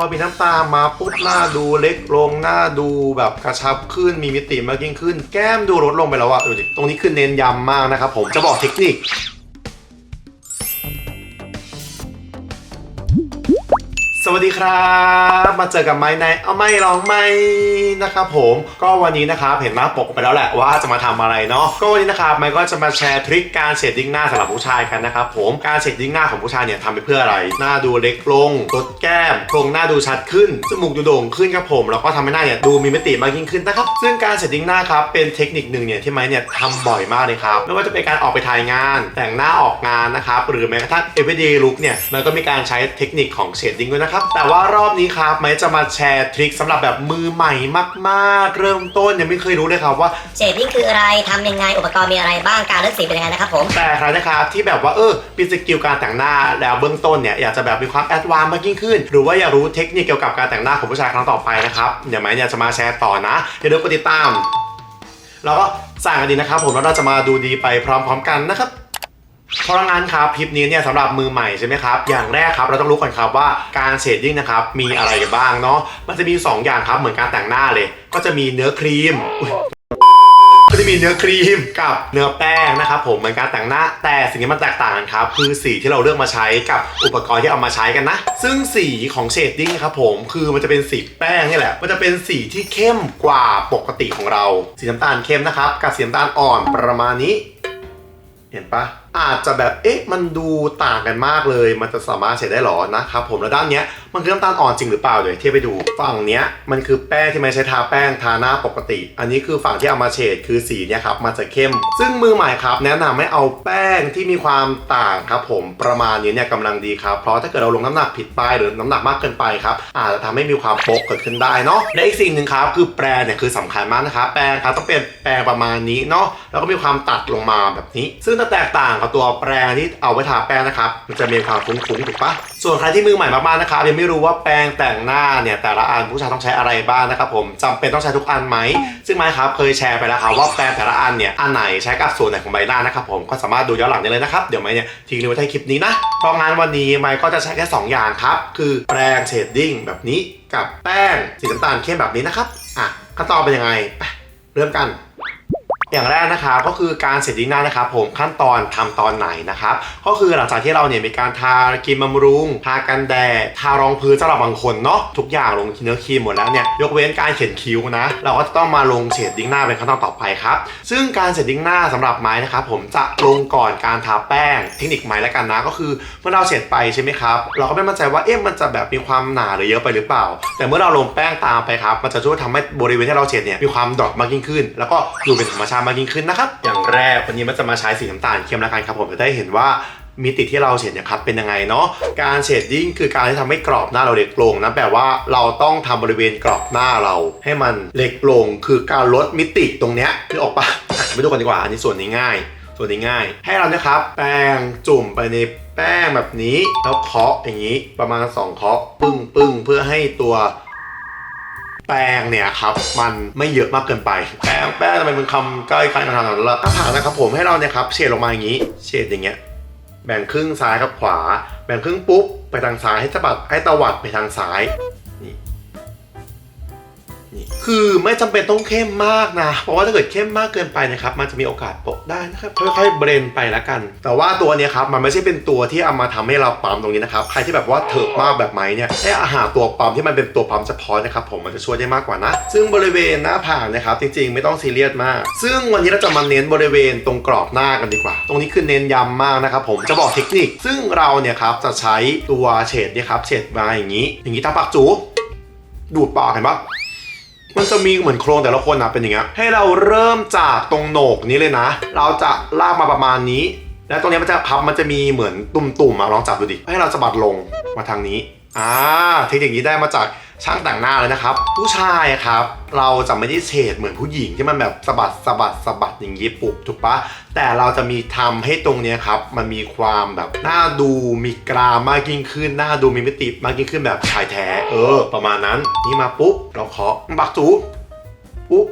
พอมีน้ำตามาปุ๊บหน้าดูเล็กลงหน้าดูแบบกระชับขึ้นมีมิติมากยิ่งขึ้น แก้มดูลดลงไปแล้วอะดูดิตรงนี้คือเน้นย้ำมากนะครับผมจะบอกเทคนิค วัสดีครับ มาเจอกับไม้ในเอาไม่ร้องไม่นะครับผมก็วันนี้นะครับเห็นหน้าปกไปแล้วแหละว่าจะมาทำอะไรเนาะก็วันนี้นะครับไม้ก็จะมาแชร์ทริคการเชดดิ้งหน้าสำหรับผู้ชายกันนะครับผมการเชดดิ้งหน้าของผู้ชายเนี่ยทำไปเพื่ออะไร หน้าดูเล็กลงลดแก้มโครงหน้าดูชัดขึ้นจมูกดูโด่งขึ้นครับผมแล้วก็ทำให้หน้าเนี่ยดูมีมิติมากยิ่งขึ้นนะครับซึ่งการเชดดิ้งหน้าครับเป็นเทคนิคหนึ่งเนี่ยที่ไม้เนี่ยทำบ่อยมากเลยครับไม่ว่าจะเป็นการออกไปถ่ายงาน แต่งหน้าออกงานนะครับหรือแม้กระทั่ง everyday look เนี่ยมันก็มีการใช้เทคนิคของเชดดิ้งด้วยนะครับแต่ว่ารอบนี้ครับไม้จะมาแชร์ทริคสำหรับแบบมือใหม่มากๆ เริ่มต้นยังไม่เคยรู้เลยครับว่า เชดดิ้งคืออะไรทำยังไง อุปกรณ์มีอะไรบ้าง การเลือกสีเป็นยังไงนะครับผม แต่ใครนะครับที่แบบว่าเออเป็นสกิลการแต่งหน้าแล้วเบื้องต้นเนี่ยอยากจะแบบมีความแอดวานซ์มากยิ่งขึ้น หรือว่าอยากรู้เทคนิคเกี่ยวกับการแต่งหน้าของผู้ชายครั้งต่อไปนะครับเดี๋ยวไม้เนี่ยจะมาแชร์ต่อนะอย่าลืมกดติดตาม แล้วก็สั่งกันดีนะครับผมแล้วเราจะมาดูดีไปพร้อมๆกันนะครับ เพราะงั้นครับคลิปนี้เนี่ยสำหรับมือใหม่ใช่ไหมครับ อย่างแรกครับเราต้องรู้ก่อนครับว่าการเชดดิ้งนะครับมีอะไรบ้างเนาะมันจะมี 2 อย่างครับเหมือนการแต่งหน้าเลย ก็จะมีเนื้อครีมก็จะมีเนื้อครีมกับเนื้อแป้งนะครับผมเหมือนการแต่งหน้า แต่สิ่งที่มันแตกต่างกันครับคือสีที่เราเลือกมาใช้กับอุปกรณ์ที่เอามาใช้กันนะ ซึ่งสีของเชดดิ้งครับผมคือมันจะเป็นสีแป้งนี่แหละ มันจะเป็นสีที่เข้มกว่าปกติของเรา สีน้ำตาลเข้มนะครับกับสีน้ำตาลอ่อนประมาณนี้ เห็นปะ อาจจะแบบเอ๊ะมันดูต่างกันมากเลย มันจะสามารถเฉดได้หรอนะครับผมแล้วด้านเนี้ยมันคือน้ำตาลอ่อนจริงหรือเปล่าเดี๋ยวเทียบไปดูฝั่งเนี้ยมันคือแป้งที่ไม่ใช้ทาแป้งทาหน้าปกติ อันนี้คือฝั่งที่เอามาเฉดคือสีเนี้ยครับมันจะเข้ม ซึ่งมือใหม่ครับ แนะนำให้เอาแป้งที่มีความต่างครับผมประมาณนี้เนี่ยกำลังดีครับเพราะถ้าเกิดเราลงน้ำหนักผิดไปหรือน้ำหนักมากเกินไปครับอาจจะทำให้มีความโป๊กเกิดขึ้นได้เนาะและอีกสิ่งหนึ่งครับคือแปรงเนี่ยคือสำคัญมากนะครับแปรงครับต้องเป็นแปรงประมาณนี้เนาะแล้วก็มีความตัดลงมาแบบนี้ ซึ่งจะแตกต่างกับตัวแปรงที่เอาไว้ทาแป้งนะครับมันจะมีความฟุ้งๆถูกปะส่วนใครที่มือใหม่มากๆนะครับยังไม่รู้ว่าแปรงแต่งหน้าเนี่ยแต่ละอันผู้ชายต้องใช้อะไรบ้างนะครับผมจำเป็นต้องใช้ทุกอันไหมซึ่งไม้ครับเคยแชร์ไปแล้วครับว่าแปรงแต่ละอันเนี่ยอันไหนใช้กับส่วนไหนของใบหน้านะครับผมก็สามารถดูย้อนหลังได้เลยนะครับเดี๋ยวไม้เนี่ยทิ้งลิงก์ไว้ใต้คลิปนี้นะเพราะงั้นวันนี้ไม้ก็จะใช้แค่สองอย่างครับคือแปรงเชดดิ้งแบบนี้กับแป้งสีน้ำตาลเข้มแบบนี้นะครับอะขั้นตอนเป็นยังไงไปเริ่มกัน อย่างแรกนะครับก็คือการเสร็จดิ้งหน้านะครับผมขั้นตอนทำตอนไหนนะครับก็คือหลังจากที่เราเนี่ยมีการทาครีมบำรุง ทากันแดดทารองพื้นสำหรับบางคนเนาะทุกอย่างลงเนื้อครีมหมดแล้วเนี่ยยกเว้นการเขียนคิ้วนะ เราก็จะต้องมาลงเฉดดิ้งหน้าเป็นขั้นตอนต่อไปครับซึ่งการเฉดดิ้งหน้าสำหรับไม้นะครับผมจะลงก่อนการทาแป้งเทคนิคไม้แล้วกันนะ ก็คือเมื่อเราเฉดไปใช่ไหมครับเราก็ไม่มั่นใจว่าเอ๊ะมันจะแบบมีความหนาหรือเยอะไปหรือเปล่า แต่เมื่อเราลงแป้งตามไปครับมันจะช่วยทำให้บริเวณที่เราเฉดเนี่ยมีความดรอปมากยิ่งขึ้น แล้วก็ดูเป็นธรรมชาติมากยิ่งขึ้นนะครับ อย่างแรกวันนี้มันจะมาใช้สีน้ำตาลเข้มล้วกันครับผมจะได้เห็นว่ามิติที่เราเฉดเนี่ยครับเป็นยังไงเนาะการเฉดดิ้งคือการที่ทำให้กรอบหน้าเราเล็กลงนะแปลว่าเราต้องทำบริเวณกรอบหน้าเรา ให้มันเล็กลง คือการลดมิติตรงเนี้ยคือออกปะอะไปดูกันดีกว่า อันนี้ส่วนนี้ง่าย ส่วนนี้ง่าย ให้เรานะครับแป้งจุ่มไปในแป้งแบบนี้แล้วเคาะอย่างนี้ประมาณ 2เคาะปึ้งปึ้งเพื่อให้ตัว แป้งเนี่ยครับมันไม่เยอะมากเกินไป แป้งแป้งจะเป็นคำใกล้กันขนาดนั้นละถ้าผ่านนะครับผมให้เราเนี่ยครับเฉดลงมาอย่างนี้เฉดอย่างเงี้ยแบ่งครึ่งซ้ายกับขวา แบ่งครึ่งปุ๊บไปทางซ้ายให้ตะบัดให้ตวัดไปทางซ้าย นี่คือไม่จำเป็นต้องเข้มมากนะ เพราะว่าถ้าเกิดเข้มมากเกินไปนะครับ มันจะมีโอกาสโปะได้นะครับ ค่อยๆเบรนไปล้วกัน แต่ว่าตัวเนี้ยครับ มันไม่ใช่เป็นตัวที่เอามาทำให้เราปั๊มตรงนี้นะครับ ใครที่แบบว่าเถิบมากแบบไม้เนี่ยให้อาหารตัวปั๊มที่มันเป็นตัวปั๊มเฉพาะนะครับ ผมมันจะช่วยได้มากกว่านะ ซึ่งบริเวณหน้าผากนะครับ จริงๆ ไม่ต้องซีเรียสมาก ซึ่งวันนี้เราจะมาเน้นบริเวณตรงกรอบหน้ากันดีกว่า ตรงนี้คือเน้นย้ำมากนะครับผมจะบอกเทคนิค ซึ่งเราเนี่ยครับจะใช้ตัวเฉดเนี่ยครับเฉดมาอย่างนี้ อย่างนี้ตาปากจูดูดปากเห็นปะ มันจะมีเหมือนโครงแต่ละคนนะเป็นอย่างเงี้ยให้เราเริ่มจากตรงโหนกนี้เลยนะ เราจะลากมาประมาณนี้ แล้วตรงนี้มันจะพับมันจะมีเหมือนตุ่มๆอะลองจับดูดิให้เราสะบัดลงมาทางนี้ อ่าเทคนิคนี้ได้มาจากช่างแต่งหน้าเลยนะครับ ผู้ชายครับ เราจะไม่ได้เฉดเหมือนผู้หญิงที่มันแบบสะบัดสะบัดสะบัดอย่างนี้ปุบถูกปะแต่เราจะมีทำให้ตรงเนี้ยครับ มันมีความแบบหน่าดูมีกรามมากยิ่งขึ้นหน่าดูมีมิติมากยิ่งขึ้นแบบชายแท้เออ ประมาณนั้นนี่มาปุ๊บเราเคาะบักจูปุ๊บ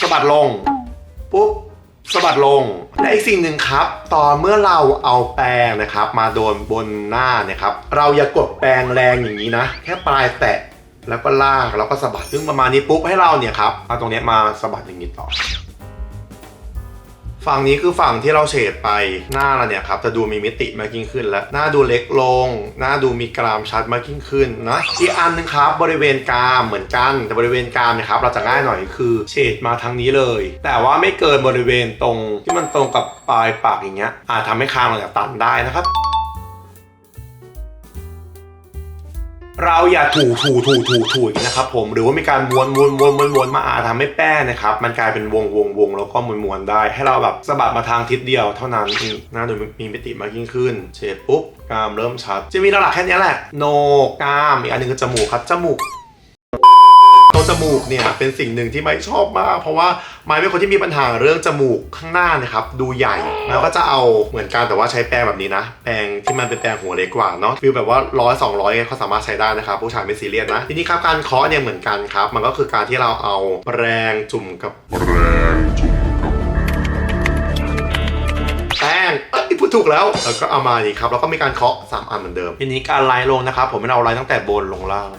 สะบัดลงปุ๊บ สะบัดลง และอีกสิ่งหนึ่งครับ ตอนเมื่อเราเอาแปรงนะครับ มาโดนบนหน้าเนี่ยครับ เราอย่ากดแปรงแรงอย่างนี้นะ แค่ปลายแตะแล้วก็ลากแล้วก็สะบัดซึ่งประมาณนี้ปุ๊บให้เราเนี่ยครับเอาตรงนี้มาสะบัดอย่างนี้ต่อ ฝั่งนี้คือฝั่งที่เราเฉดไปหน้าเราเนี่ยครับจะดูมีมิติมากยิ่งขึ้น และหน้าดูเล็กลง หน้าดูมีกรามชัดมากยิ่งขึ้นนะอีกอันนึงครับบริเวณกรามเหมือนกันแต่บริเวณกรามเนะครับเราจะง่ายหน่อยคือเฉดมาทางนี้เลย แต่ว่าไม่เกินบริเวณตรงที่มันตรงกับปลายปากอย่างเงี้ยอาจทำให้คางเราเนี่ยตันได้นะครับ เราอย่าถูถูถูถูถูอย่างนี้นะครับผมหรือว่ามีการม้วนม้วนม้วนม้วนม้วนมาอาจทำให้แป้งนะครับ มันกลายเป็นวงวงวงแล้วก็ม้วนม้วนได้ ให้เราแบบสะบัดมาทางทิศเดียวเท่านั้นนี่หน้าดูมีมิติมากยิ่งขึ้นเฉดปุ๊บกรามเริ่มชัด จะมีหลักแค่นี้แหละ โนกรามอีกอันหนึงคือจมูกครับจมูก รงจมูกเนี่ยเป็นสิ่งหนึ่งที่ไม่ชอบมาก เพราะว่าไม้เป็นคนที่มีปัญหาเรื่องจมูกข้างหน้านะครับดูใหญ่แล้วก็จะเอาเหมือนกันแต่ว่าใช้แปรงแบบนี้นะ แปรงที่มันเป็นแปรงหัวเล็กกว่าเนาะฟิลแบบว่าร้อยสองร้อยเขาสามารถใช้ได้นะครับผู้ชายไม่ซีเรียสนะทีนี้ครับการเคาะเนี่ยเหมือนกันครับ มันก็คือการที่เราเอาแปรงจุ่มกับแป้งเอ้ยพูดถูกแล้วแล้วก็เอามานี่ครับแล้วก็มีการเคาะสามอันเหมือนเดิมทีนี้การไล่ลงนะครับผมไม่เอาไล่ตั้งแต่บนลงล่าง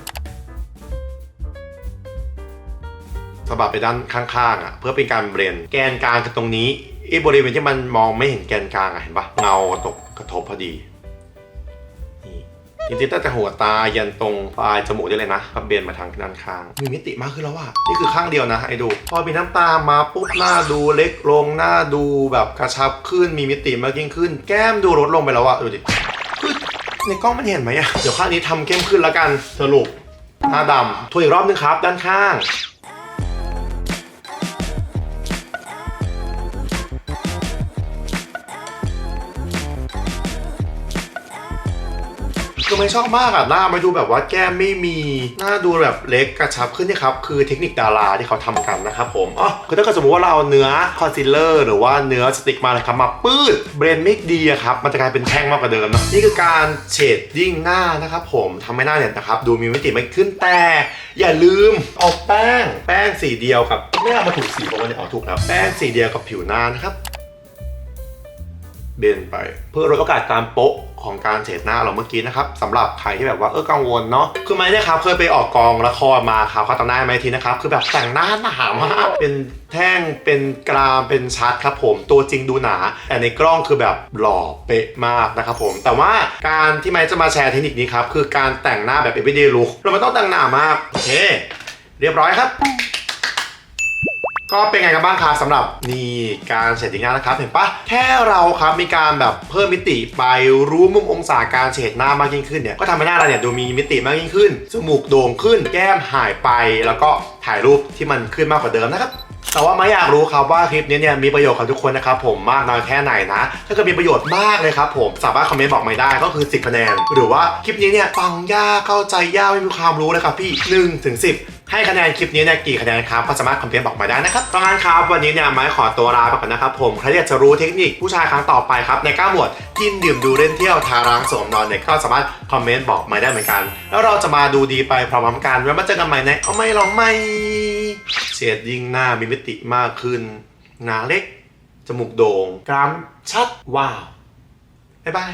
สะบัดไปด้านข้างๆอะเพื่อเป็นการเบรนแกนกลางคือตรงนี้ไอ้บริเวณที่มันมองไม่เห็นแกนกลางอะเห็นปะเงาตกกระทบพอดีนี่จริงๆตั้งแต่หัวตายันตรงปลายจมูกได้เลยนะก็เบนมาทางด้านข้าง มีมิติมากขึ้นแล้วว่ะนี่คือข้างเดียวนะไอ้ดู พอมีน้ำตามาปุ๊บหน้าดูเล็กลงหน้าดูแบบกระชับขึ้นมีมิติมากยิ่งขึ้น แก้มดูลดลงไปแล้วอะดูดิในกล้องมันเห็นไหมอะเดี๋ยวข้างนี้ทำเข้มขึ้นแล้วกันสรุปหน้าดำทวนอีกรอบนึงครับ ด้านข้าง ไม่ชอบมากอะหน้าไม่ดูแบบว่าแก้มไม่มี หน้าดูแบบเล็กกระชับขึ้นนี่ครับ คือเทคนิคดาราที่เขาทำกันนะครับผมอ๋อคือถ้าเกิดสมมติว่าเราเอาเนื้อคอนซีลเลอร์หรือว่าเนื้อสติกมาเลยครับมาปื้ดเบรนไม่ดีอะครับ มันจะกลายเป็นแท่งมากกว่าเดิมเนอะนี่คือการเฉดดิ้งหน้านะครับผมทำให้หน้าเนี่ยนะครับดูมีมิติมากขึ้นแต่ อย่าลืมเอาแป้ง แป้งสีเดียวกับไม่เอามาถูกสีเพราะว่าเนี่ยเอาถูกแล้วแป้งสีเดียวกับผิวหน้านะครับ เบนไป เพื่อลดโอกาสการโป๊ะของการเฉดหน้าเราเมื่อกี้นะครับสำหรับใครที่แบบว่าเออกังวลเนาะคือไม่เนี่ยครับเคยไปออกกองละครมาครับเขาตำหน้าไหมทีนะครับ คือแบบแต่งหน้าหนามากเป็นแท่งเป็นกรามเป็นชัดครับผมตัวจริงดูหนาแต่ในกล้องคือแบบหล่อเป๊ะมากนะครับผม แต่ว่าการที่ไม้จะมาแชร์เทคนิคนี้ครับคือการแต่งหน้าแบบ everyday look เราไม่ต้องแต่งหนามากโอเคเรียบร้อยครับ ก็เป็นไงกันบ้างครับสำหรับนี่การเฉดดิ้งหน้านะครับ เห็นปะแค่เราครับมีการแบบเพิ่มมิติไปรู้มุมองศาการเฉดหน้ามากยิ่งขึ้นเนี่ยก็ทำให้หน้าเราเนี่ยดูมีมิติมากยิ่งขึ้นจมูกโด่งขึ้น แก้มหายไป แล้วก็ถ่ายรูปที่มันขึ้นมากกว่าเดิมนะครับแต่ว่าไม่อยากรู้ครับว่าคลิปนี้เนี่ยมีประโยชน์กับทุกคนนะครับผมมากน้อยแค่ไหนนะ ถ้าเกิดมีประโยชน์มากเลยครับผมสามารถคอมเมนต์บอกไม่ได้ก็คือ 10คะแนน หรือว่าคลิปนี้เนี่ยฟังยากเข้าใจยากไม่มีความรู้เลยครับพี่1ถึง10 ให้คะแนนคลิปนี้เนี่ยกี่คะแนนครับก็สามารถคอมเมนต์บอกมาได้นะครับดังนั้นครับวันนี้เนี่ยไม้ขอตัวลาไปก่อนนะครับผมใครอยากจะรู้เทคนิคผู้ชายครั้งต่อไปครับในก้าหมวดกินดื่มดูเล่นเที่ยวทาร้างสวมนอนเนี่ยก็สามารถคอมเมนต์บอกมาได้เหมือนกัน แล้วเราจะมาดูดีไปพร้อมๆกันแล้วมาเจอกันใหม่ในเอาไม่ลองไม่เฉดยิ่งหน้ามีมิติมากขึ้นหนาเล็กจมูกโด่งกรามชัดว้าวบ๊ายบาย